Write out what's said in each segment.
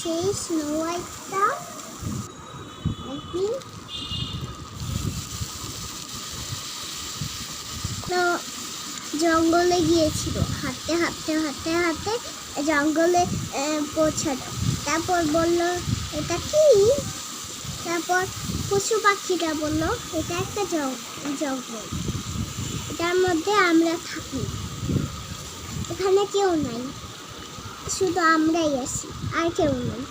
সেই স্নো হোয়াইটটা তো জঙ্গলে গিয়েছিল। হাঁটতে হাঁটতে হাঁটতে হাঁটতে জঙ্গলে পৌঁছালো। তারপর বলল, এটা কি? তারপর পশু পাখিটা বলল, এটা একটা জঙ্গল। এটার মধ্যে আমরা থাকি। এখানে কেউ নাই। শুধু আমরাই আছি, আর কেউ নেই।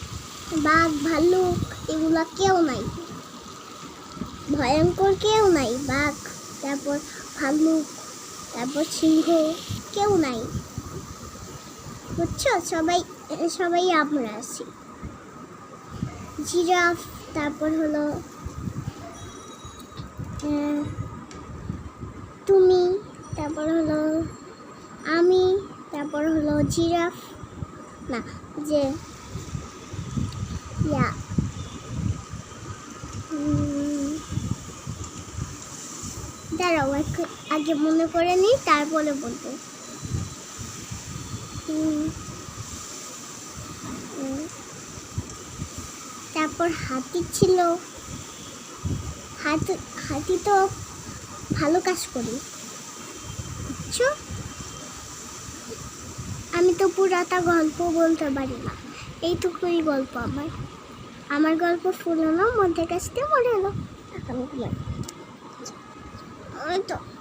বাঘ ভাল্লুক এগুলা কেউ নাই। ভয়ঙ্কর কেউ নাই, বাঘ, তারপর ভাল্লুক তারপর সিংহ, কেউ নাই। বুঝছ? সবাই সবাই আমরা আছি। জিরাফ, তারপর হলো তুমি, তারপর হলো, আমি, তারপর হলো জিরাফ। না, যে, ইয়া দাঁড়াও, একটু আগে মনে করে নিই, তারপরে বলব। তারপর হাতি ছিল। হাতি হাতি তো ভালো কাজ করি। বুঝছ? তো পুরাটা গল্প বলতে পারি না। এইটুকুই গল্প আমার। আমার গল্প শুনলো মধ্যে কাছতে মনে এলো। ওই তো।